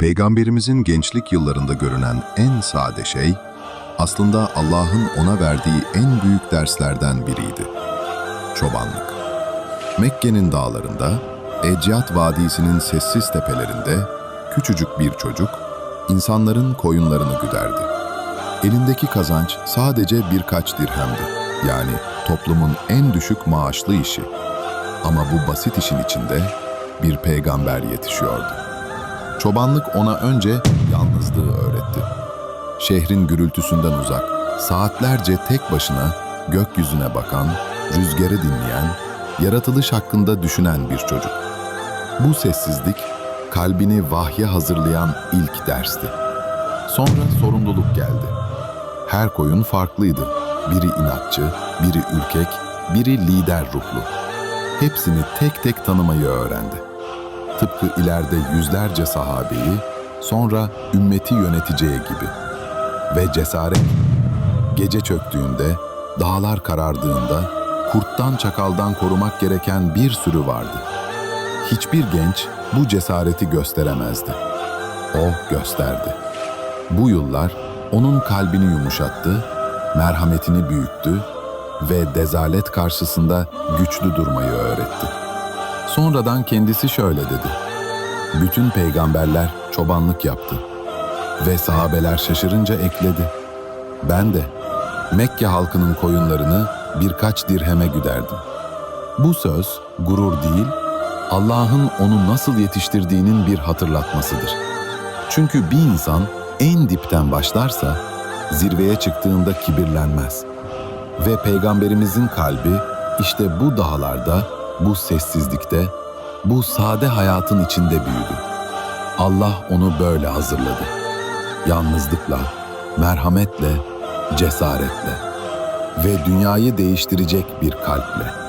Peygamberimizin gençlik yıllarında görünen en sade şey, aslında Allah'ın ona verdiği en büyük derslerden biriydi. Çobanlık. Mekke'nin dağlarında, Ecyat Vadisi'nin sessiz tepelerinde küçücük bir çocuk, insanların koyunlarını güderdi. Elindeki kazanç sadece birkaç dirhemdi. Yani toplumun en düşük maaşlı işi. Ama bu basit işin içinde bir peygamber yetişiyordu. Çobanlık ona önce yalnızlığı öğretti. Şehrin gürültüsünden uzak, saatlerce tek başına gökyüzüne bakan, rüzgarı dinleyen, yaratılış hakkında düşünen bir çocuk. Bu sessizlik, kalbini vahye hazırlayan ilk dersti. Sonra sorumluluk geldi. Her koyun farklıydı. Biri inatçı, biri ürkek, biri lider ruhlu. Hepsini tek tek tanımayı öğrendi. Tıpkı ileride yüzlerce sahabeyi, sonra ümmeti yöneteceği gibi. Ve cesaret, gece çöktüğünde, dağlar karardığında, kurttan çakaldan korumak gereken bir sürü vardı. Hiçbir genç bu cesareti gösteremezdi. O gösterdi. Bu yıllar onun kalbini yumuşattı, merhametini büyüttü ve dezalet karşısında güçlü durmayı öğretti. Sonradan kendisi şöyle dedi. Bütün peygamberler çobanlık yaptı. Ve sahabeler şaşırınca ekledi. Ben de Mekke halkının koyunlarını birkaç dirheme güderdim. Bu söz gurur değil, Allah'ın onu nasıl yetiştirdiğinin bir hatırlatmasıdır. Çünkü bir insan en dipten başlarsa zirveye çıktığında kibirlenmez. Ve peygamberimizin kalbi işte bu dağlarda, bu sessizlikte, bu sade hayatın içinde büyüdü. Allah onu böyle hazırladı. Yalnızlıkla, merhametle, cesaretle ve dünyayı değiştirecek bir kalple.